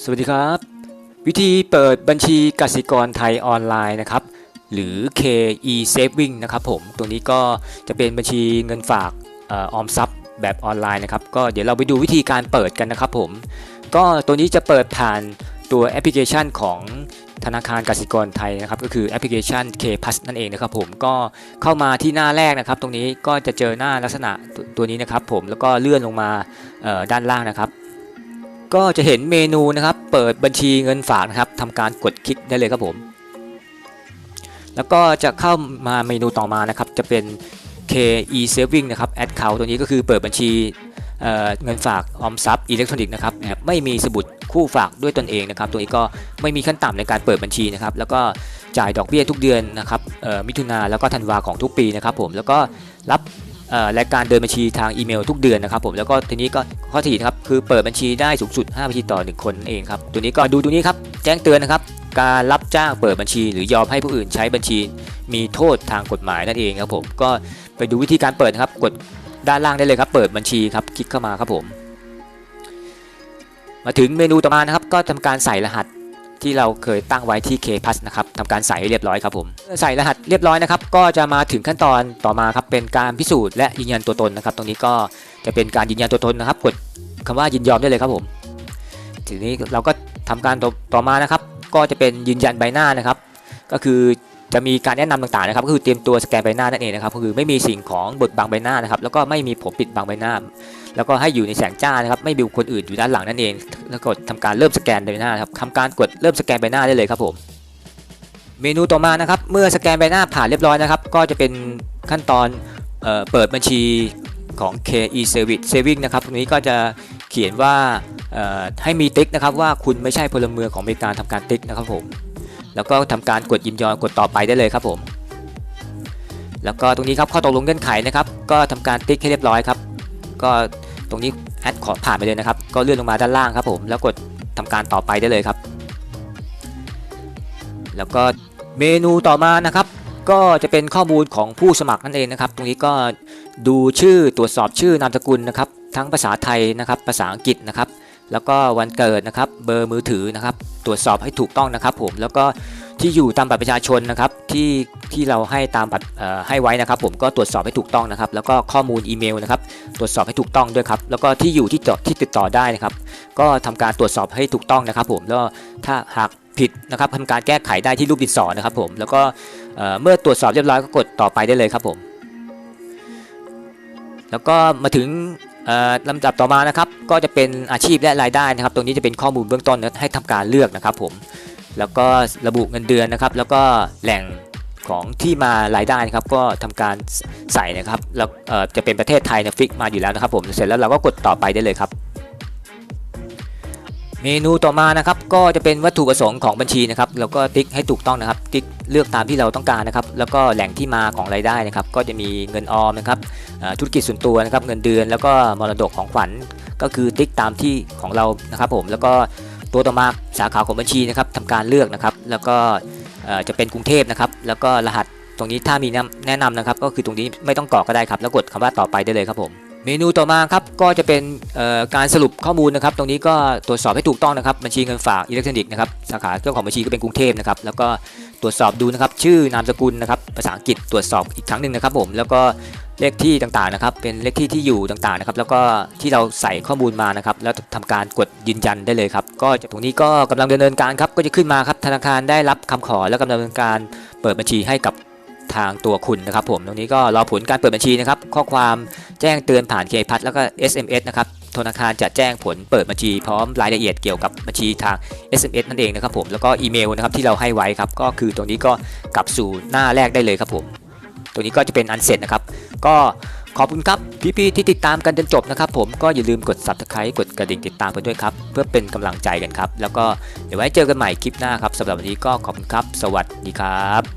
สวัสดีครับ วิธีเปิดบัญชีกสิกรไทยออนไลน์นะครับ หรือ KE Saving นะครับผมตรงนี้ก็จะเป็นบัญชีเงินฝากออมทรัพย์แบบออนไลน์นะครับก็เดี๋ยวเราไปดูวิธีการเปิดกันนะครับผม ก็ตัวนี้จะเปิดผ่านตัวแอปพลิเคชันของธนาคารกสิกรไทยนะครับก็คือแอปพลิเคชัน K Plus นั่นเองนะครับผมก็เข้ามาที่หน้าแรกนะครับ ตรงนี้ก็จะเจอหน้าลักษณะตัวนี้นะครับผมแล้วก็เลื่อนลงมาด้านล่างนะครับ ก็จะเห็นเมนูนะครับ เปิดบัญชีเงินฝากนะครับทำการกดคลิกได้เลยครับผม แล้วก็จะเข้ามาเมนูต่อมานะครับ จะเป็น KE Saving นะครับ Account ตัวนี้ก็คือเปิดบัญชีเเงินฝากออมทรัพย์อิเล็กทรอนิกส์นะครับแบบไม่มีสมุดคู่ฝากด้วยตนเองนะครับ ตัวนี้ก็ไม่มีขั้นต่ำในการเปิดบัญชีนะครับ แล้วก็จ่ายดอกเบี้ยทุกเดือนนะครับมิถุนาแล้วก็ธันวาของทุกปีนะครับผมแล้วก็รับ เอ่อรายการเดินบัญชีทางอีเมลทุกเดือนนะครับผมแล้วก็ทีนี้ก็ข้อที่นะครับคือเปิดบัญชีได้สูงสุด5บัญชีต่อ 1คนนั่นเองครับตัวนี้ก็ดูตัวนี้ครับแจ้งเตือนนะครับการรับจ้างเปิดบัญชี หรือยอมให้ผู้อื่นใช้บัญชี มีโทษทางกฎหมายนั่นเองครับผมก็ไปดูวิธีการเปิดครับกดด้านล่างได้เลยครับ เปิดบัญชีครับคลิกเข้ามาครับผม มาถึงเมนูต่อมานะครับก็ทำการใส่รหัส ที่เราเคยตั้งไว้ที่ K Plus นะครับทำการใส่เรียบร้อยครับผมใส่รหัสเรียบร้อยนะครับก็จะมาถึงขั้นตอนต่อมาครับเป็นการพิสูจน์และยืนยันตัวตนนะครับ ตรงนี้ก็จะเป็นการยืนยันตัวตนนะครับ กดคำว่ายินยอมได้เลยครับผมทีนี้เราก็ทำการต่อต่อมานะครับ ก็จะเป็นยืนยันใบหน้านะครับ ก็คือจะมีการแนะนำต่างๆนะครับก็คือเตรียมตัวสแกนใบหน้านั่นเองนะครับก็คือไม่มีสิ่งของบดบังใบหน้านะครับ แล้วก็ไม่มีผมปิดบังใบหน้า แล้วก็ให้อยู่ในแสงจ้านะครับ ไม่มีบุคคลอื่นอยู่ด้านหลังนั่นเองแล้วกดทำการเริ่มสแกนใบหน้าครับทำการกดเริ่มสแกนใบหน้าได้เลยครับผม เมนูต่อมานะครับ เมื่อสแกนใบหน้าผ่านเรียบร้อยนะครับ ก็จะเป็นขั้นตอนเออเปิดบัญชีของ KE Service Saving นะครับตรงนี้ก็จะเขียนว่าให้มีติ๊กนะครับว่าคุณไม่ใช่พลเมืองของอเมริกาทำการติ๊กนะครับผม แล้วก็ทำการกดยินยอมกดต่อไปได้เลยครับผม แล้วก็ตรงนี้ครับข้อตกลงเงื่อนไขนะครับ ก็ทำการติ๊กให้เรียบร้อยครับ ก็ ตรงนี้แอดขอผ่านไปเลยนะครับ ก็เลื่อนลงมาด้านล่างครับผม แล้วกดทำการต่อไปได้เลยครับ แล้วก็เมนูต่อมานะครับ ก็จะเป็นข้อมูลของผู้สมัครนั่นเองนะครับ ตรงนี้ก็ดูชื่อตรวจสอบชื่อนามสกุลนะครับ ทั้งภาษาไทยนะครับ ภาษาอังกฤษนะครับ แล้วก็วันเกิดนะครับ เบอร์มือถือนะครับ ตรวจสอบให้ถูกต้องนะครับ ผมแล้วก็ที่อยู่ตามบัตรประชาชนนะครับที่ที่เราให้ตามบัตรให้ไว้นะครับ ผมก็ตรวจสอบให้ถูกต้องนะครับ แล้วก็ข้อมูลอีเมลนะครับ ตรวจสอบให้ถูกต้องด้วยครับ แล้วก็ที่อยู่ที่จอที่ติดต่อได้นะครับ ก็ทำการตรวจสอบให้ถูกต้องนะครับ ผมแล้วถ้าหากผิดนะครับทำการแก้ไขได้ที่รูปดินสอนะครับ ผมแล้วก็เมื่อตรวจสอบเรียบร้อยก็กดต่อไปได้เลยครับผม แล้วก็มาถึง ลำดับต่อมานะครับก็จะเป็นอาชีพและรายได้นะครับ ตรงนี้จะเป็นข้อมูลเบื้องต้นนะให้ทำการเลือกนะครับผมแล้วก็ระบุเงินเดือนนะครับ แล้วก็แหล่งของที่มารายได้นะครับ ก็ทำการใส่นะครับแล้วจะเป็นประเทศไทยนะฟิกมาอยู่แล้วนะครับผมเสร็จแล้วเราก็กดต่อไปได้เลยครับ เมนูต่อมานะครับก็จะเป็นวัตถุประสงค์ของบัญชีนะครับแล้วก็ติ๊กให้ถูกต้องนะครับ ติ๊กเลือกตามที่เราต้องการนะครับ แล้วก็แหล่งที่มาของรายได้นะครับ ก็จะมีเงินออมนะครับธุรกิจส่วนตัวนะครับ เงินเดือนแล้วก็มรดกของขวัญก็คือติ๊กตามที่ของเรานะครับ ผมแล้วก็ตัวต่อมาสาขาของบัญชีนะครับทำการเลือกนะครับ แล้วก็จะเป็นกรุงเทพนะครับ แล้วก็รหัสตรงนี้ถ้ามีแนะนำนะครับ ก็คือตรงนี้ไม่ต้องกรอกก็ได้ครับ แล้วกดคำว่าต่อไปได้เลยครับผม เมนูต่อมาครับก็จะเป็นการสรุปข้อมูลนะครับตรงนี้ก็ตรวจสอบให้ถูกต้องนะครับบัญชีเงินฝากอิเล็กทรอนิกส์นะครับสาขาเจ้าของบัญชีก็เป็นกรุงเทพนะครับแล้วก็ตรวจสอบดูนะครับชื่อนามสกุลนะครับภาษาอังกฤษตรวจสอบอีกครั้งหนึ่งนะครับผมแล้วก็เลขที่ต่างๆนะครับเป็นเลขที่ที่อยู่ต่างๆนะครับแล้วก็ที่เราใส่ข้อมูลมานะครับแล้วทำการกดยืนยันได้เลยครับก็จากตรงนี้ก็กำลังดำเนินการครับก็จะขึ้นมาครับธนาคารได้รับคำขอและกำลังดำเนินการเปิดบัญชีให้กับ ทางตัวคุณนะครับผมตรงนี้ก็รอผลการเปิดบัญชีนะครับ ข้อความแจ้งเตือนผ่านเคพัทแล้วก็ SMS นะครับธนาคารจะแจ้งผลเปิดบัญชีพร้อมรายละเอียดเกี่ยวกับบัญชีทาง SMS นั่นเองนะครับผมแล้วก็อีเมลนะครับที่เราให้ไว้ครับก็คือตรงนี้ก็กลับสู่หน้าแรกได้เลยครับผมตัวนี้ก็จะเป็นอันเสร็จนะครับ ก็ขอบคุณครับพี่ๆที่ติดตามกันจนจบนะครับผมก็อย่าลืมกด subscribe กดกระดิ่งติดตามกันด้วยครับ เพื่อเป็นกำลังใจกันครับ แล้วก็เดี๋ยวไว้เจอกันใหม่คลิปหน้าครับสำหรับวันนี้ก็ขอบคุณครับ สวัสดีครับ